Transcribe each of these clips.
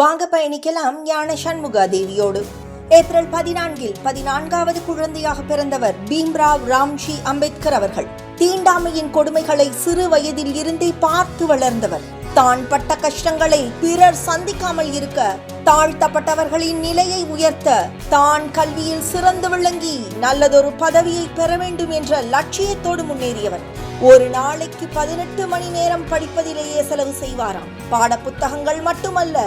வாங்க பயணிக்கலாம் ஞான சண்முகா தேவியோடு ஏப்ரல் பதினான்கில் பதினான்காவது குழந்தையாக பிறந்தவர் பீம்ராவ் ராம்ஜி அம்பேத்கர் அவர்கள். தீண்டாமையின் கொடுமைகளை சிறு வயதில் இருந்தே பார்த்து வளர்ந்தவர். தான் பட்ட கஷ்டங்களை பிறர் சந்திக்காமல் இருக்க தாழ்த்தப்பட்டவர்களின் நிலையை உயர்த்த தான் கல்வியில் சிறந்து விளங்கி நல்லதொரு பதவியை பெற வேண்டும் என்ற லட்சியத்தோடு முன்னேறியவர். ஒரு நாளைக்கு பதினெட்டு மணி நேரம் படிப்பதிலேயே செலவு செய்வாராம். பாட புத்தகங்கள் மட்டுமல்ல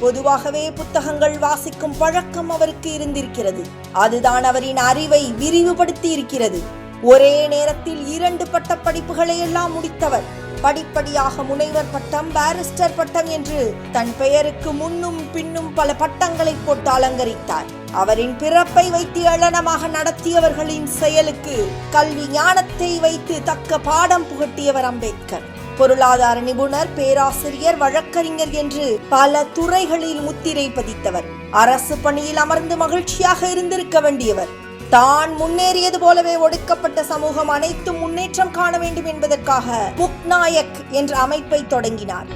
பொதுவாகவே புத்தகங்கள் வாசிக்கும் பழக்கம் அவருக்கு இருந்திருக்கிறது. அதுதான் அவரின் அறிவை விரிவுபடுத்தி இருக்கிறது ஒரே நேரத்தில் இரண்டு பட்ட படிப்புகளை எல்லாம் முடித்தவர். படிப்படியாக முனைவர் பட்டம் பாரிஸ்டர் பட்டம் என்று தன் பெயருக்கு முன்னும் பின்னும் பல பட்டங்களை போட்டு அலங்கரித்தார். அவரின் பிறப்பை வைத்து ஏளனமாக நடத்தியவர்களின் செயலுக்கு கல்வி ஞானத்தை வைத்து தக்க பாடம் புகட்டியவர் அம்பேத்கர். பொருளாதார நிபுணர் பேராசிரியர் வழக்கறிஞர் என்று பல துறைகளில் முத்திரை பதித்தவர். அரசு பணியில் அமர்ந்து மகிழ்ச்சியாக இருந்திருக்க வேண்டியவர். தான் முன்னேறியது போலவே ஒடுக்கப்பட்ட சமூகம் அனைத்தும் முன்னேற்றம் காண வேண்டும் என்பதற்காக புக்நாயக் என்ற அமைப்பை தொடங்கினார்.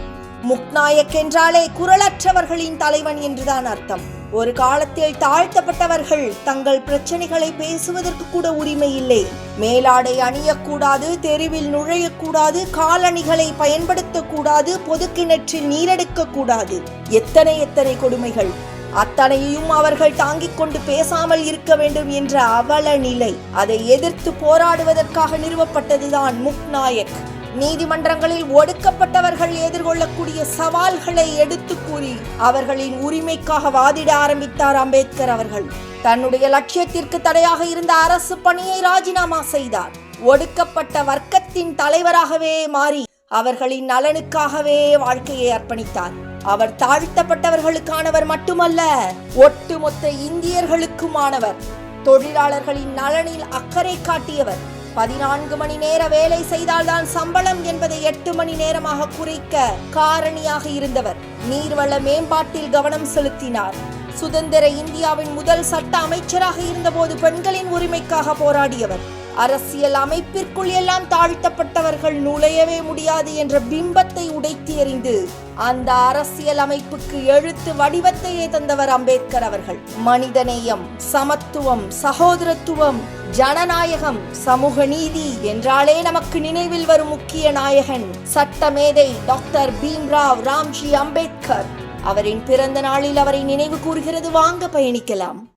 முக்நாயக் என்றாலே குரலற்றவர்களின் தலைவன் என்றுதான் அர்த்தம். ஒரு காலத்தில் தாழ்த்தப்பட்டவர்கள் தங்கள் பிரச்சனைகளை பேசுவதற்கு கூட உரிமை இல்லை. மேலாடை அணியக்கூடாது தெருவில் நுழையக்கூடாது காலணிகளை பயன்படுத்தக்கூடாது பொது கிணற்றில் நீரெடுக்கக்கூடாது. எத்தனை எத்தனை கொடுமைகள். அத்தனையையும் அவர்கள் தாங்கிக் கொண்டு பேசாமல் இருக்க வேண்டும் என்ற அவல நிலை. அதை எதிர்த்து போராடுவதற்காக நிறுவப்பட்டதுதான் முக்நாயக். நீதிமன்றங்களில் ஒடுக்கப்பட்டவர்கள் எதிர்கொள்ளக்கூடிய சவால்களை எடுத்து கூறி அவர்களின் உரிமைக்காக வாதிட ஆரம்பித்தார் அம்பேத்கர் அவர்கள். தன்னுடைய லட்சியத்திற்கு தடையாக இருந்த அரசு பணியை ராஜினாமா செய்தார். ஒடுக்கப்பட்ட வர்க்கத்தின் தலைவராகவே மாறி அவர்களின் நலனுக்காகவே வாழ்க்கையை அர்ப்பணித்தார். அவர் தாழ்த்தப்பட்டவர்களுக்கானவர் மட்டுமல்ல ஒட்டுமொத்த இந்தியர்களுக்குமானவர். தொழிலாளர்களின் நலனில் அக்கறை காட்டியவர். பதினான்கு மணி நேர வேலை செய்தால்தான் சம்பளம் என்பதை எட்டு மணி நேரமாக குறைக்க காரணியாக இருந்தவர். நீர்வள மேம்பாட்டில் கவனம் செலுத்தினார். சுதந்திர இந்தியாவின் முதல் சட்ட அமைச்சராக இருந்தபோது பெண்களின் உரிமைக்காக போராடியவர். அரசியல் அமைப்பிற்குள் எல்லாம் தாழ்த்தப்பட்டவர்கள் நுழையவே முடியாது என்ற பிம்பத்தை உடைத்து எறிந்து அந்த அரசியல் அமைப்புக்கு எழுத்து வடிவத்தையே தந்தவர் அம்பேத்கர் அவர்கள். மனிதநேயம் சமத்துவம் சகோதரத்துவம் ஜனநாயகம் சமூக நீதி என்றாலே நமக்கு நினைவில் வரும் முக்கிய நாயகன் சட்டமேதை டாக்டர் பீம்ராவ் ராம்ஜி அம்பேத்கர். அவரின் பிறந்த நாளில் அவரை நினைவு கூறுகிறது வாங்க பயணிக்கலாம்.